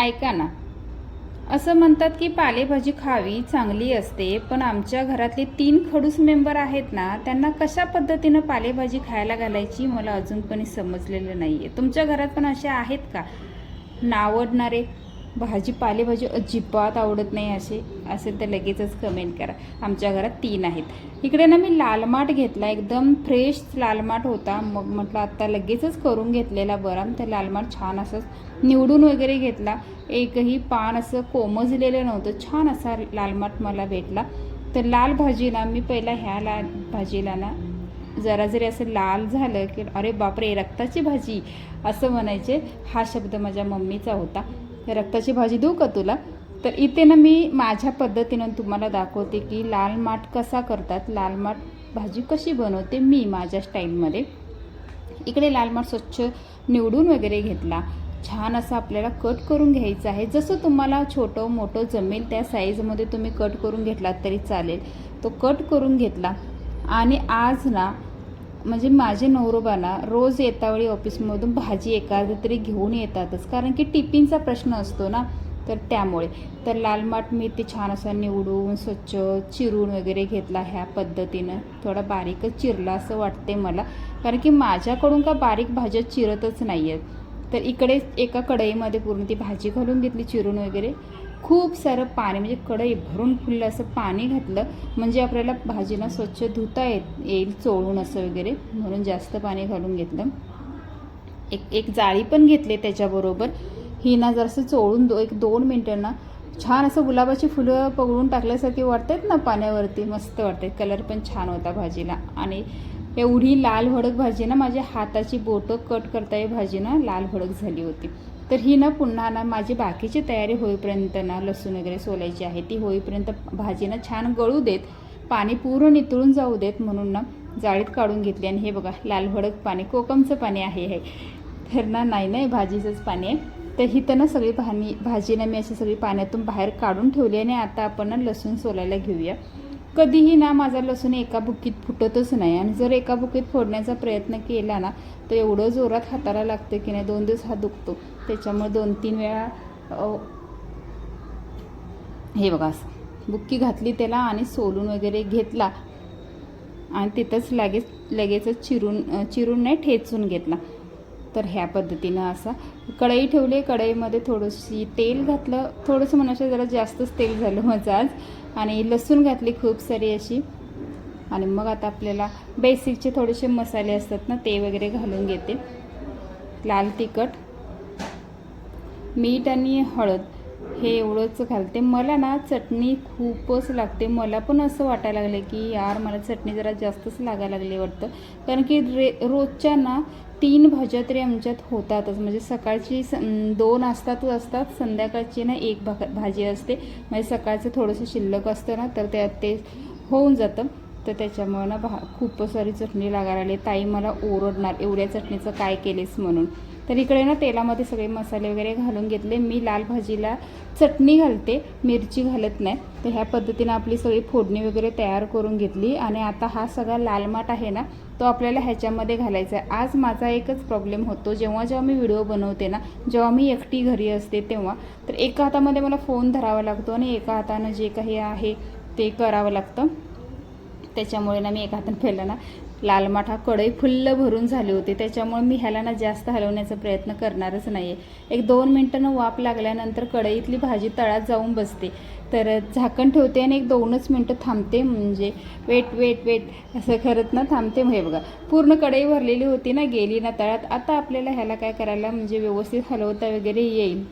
ऐका ना. असं म्हणतात की पालेभाजी खावी चांगली असते पण आमच्या घरातले तीन खडूस मेंबर आहेत ना त्यांना कशा पद्धतीनं पालेभाजी खायला घालायची मला अजून पण समजलेलं नाही आहे तुमच्या घरात पण असे आहेत का? नावडणारे? भाजी पालेभाजी अजिबात आवडत नाही असे असेल तर लगेचच कमेंट करा. आमच्या घरात तीन आहेत. इकडे ना मी लालमाट घेतला एकदम फ्रेश लालमाट होता. मग म्हटलं आत्ता लगेचच करून घेतलेला बरा. तर लालमाट छान असं निवडून वगैरे घेतला. एकही पान असं कोमजलेलं नव्हतं. छान असा लालमाट मला भेटला. तर लाल भाजीला मी पहिला ह्या लाल भाजीला ना जरा जरी असं लाल झालं की अरे बापरे रक्ताची भाजी असं म्हणायचे. हा शब्द माझ्या मम्मीचा होता. रक्ताची भाजी देऊ का तुला? तर इथे ना मी माझ्या पद्धतीनं तुम्हाला दाखवते की लाल माठ कसा करतात लाल माठ भाजी कशी बनवते मी माझ्या स्टाईलमध्ये. इकडे लाल माठ स्वच्छ निवडून वगैरे घेतला. छान असं आपल्याला कट करून घ्यायचं आहे. जसं तुम्हाला छोटं मोठं जमेल त्या साईजमध्ये तुम्ही कट करून घेतलात तरी चालेल. तो कट करून घेतला. आणि आज ना म्हणजे माझे नवरोबाला रोज येतावेळी ऑफिसमधून भाजी एखादी तरी घेऊन येतातच. कारण की टिफिनचा प्रश्न असतो ना तर त्यामुळे. तर लाल माठ मी ते छान असा निवडून स्वच्छ चिरून वगैरे घेतला ह्या पद्धतीनं. थोडा बारीकच चिरला असं वाटते मला. कारण की माझ्याकडून का बारीक भाज्या चिरतच नाही आहेत तर इकडे एका कढईमध्ये पूर्ण ती भाजी घालून घेतली चिरून वगैरे. खूप सारं पाणी म्हणजे कढई भरून फुललं असं पाणी घातलं म्हणजे आपल्याला भाजीला स्वच्छ धुता येत येईल चोळून असं वगैरे म्हणून जास्त पाणी घालून घेतलं. एक एक जाळी पण घेतली त्याच्याबरोबर. ही ना जरासं चोळून दो एक दोन मिनटांना छान असं गुलाबाची फुलं पगळून टाकल्यासारखी वाटतात ना पाण्यावरती मस्त वाटते कलर पण छान होता भाजीला. आणि एवढी लाल भडक भाजी ना माझ्या हाताची बोटं कट करता ये भाजी ना लाल भडक झाली होती. तर ही ना पुन्हा ना माझी बाकीची तयारी होईपर्यंत ना लसूण वगैरे सोलायची आहे. ती होईपर्यंत भाजी ना छान गळू देत पाणी पूर्ण नितळून जाऊ देत म्हणून ना जाळीत काढून घेतली. आणि हे बघा लाल भडक पाणी कोकमचं पाणी आहे हे. तर ना नाही नाही भाजीचंच पाणी आहे. तर ही तर ना सगळी पाणी भाजी ना मी अशी सगळी पाण्यातून बाहेर काढून ठेवली. आणि आता आपण ना लसूण सोलायला घेऊया. कधीही ना माझा लसूण एका बुकीत फुटतच नाही. आणि जर एका बुकीत फोडण्याचा प्रयत्न केला ना तर एवढं जोरात हाताला लागतं की नाही दोन दिवस हात दुखतो. त्याच्यामुळे दोन तीन वेळा हे बघा असं बुक्की घातली त्याला आणि सोलून वगैरे घेतला. आणि तिथंच लगेच लगेचच चिरून चिरून नाही ठेचून घेतला. तर ह्या पद्धतीनं असा कढई ठेवली कढईमध्ये थोडंशी तेल घातलं. थोडंसं म्हणायचं जरा जास्तच तेल झालं माझं आज. आणि लसूण घातली खूप सारी अशी. आणि मग आता आपल्याला बेसिकचे थोडेसे मसाले असतात ना ते वगैरे घालून घेते. लाल तिखट मीठ आणि हळद. हे एवढंच घालते. मला ना चटणी खूपच लागते. मला पण असं वाटायला लागले की यार मला चटणी जरा जास्तच लागायला लागली वाटतं. कारण की रे रोजच्या ना तीन भाज्या तरी आमच्यात होतातच. म्हणजे सकाळची स दोन असतातच असतात. संध्याकाळची ना एक भा भाजी असते. म्हणजे सकाळचं थोडंसं शिल्लक असतं ना तर त्यात ते होऊन जातं. तर त्याच्यामुळं ना भा खूप सारी चटणी लागायला लागली. ताई मला ओरडणार एवढ्या चटणीचं काय केलेस म्हणून. तर इकडे ना तेलामध्ये सगळे मसाले वगैरे घालून घेतले. मी लाल भाजीला चटणी घालते मिरची घालत नाही. तर ह्या पद्धतीनं आपली सगळी फोडणी वगैरे तयार करून घेतली. आणि आता हा सगळा लालमाठ आहे ना तो आपल्याला ह्याच्यामध्ये घालायचा आहे. आज माझा एकच प्रॉब्लेम होतो. जेव्हा जेव्हा मी व्हिडिओ बनवते ना जेव्हा मी एकटी घरी असते तेव्हा तर एका हातामध्ये मला फोन धरावा लागतो आणि एका हातानं जे काही आहे ते करावं लागतं. त्याच्यामुळे ना मी एका हातानं पहिला ना लाल माठा कढई फुल्ल भरून झाले होते. त्याच्यामुळे मी ह्याला ना जास्त हलवण्याचा प्रयत्न करणारच नाही आहे एक दोन मिनटानं वाफ लागल्यानंतर कढईतली भाजी तळात जाऊन बसते. तर झाकण ठेवते आणि एक दोनच मिनटं थांबते. म्हणजे वेट वेट वेट असं करत ना थांबते. हे बघा पूर्ण कढई भरलेली होती ना गेली ना तळात. आता आपल्याला ह्याला काय करायला म्हणजे व्यवस्थित हलवता वगैरे येईल.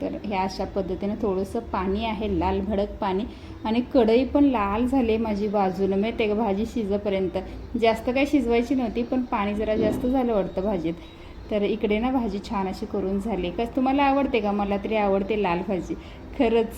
तर ह्या अशा पद्धतीनं थोडंसं पाणी आहे लाल भडक पाणी आणि कढई पण लाल झाली माझी बाजूनं. मी ते भाजी शिजेपर्यंत. जास्त काही शिजवायची नव्हती पण पाणी जरा जास्त झालं वाटतं भाजीत. तर इकडे ना भाजी छान अशी करून झाली. का तुम्हाला आवडते का? मला तरी आवडते लाल भाजी. खरंच.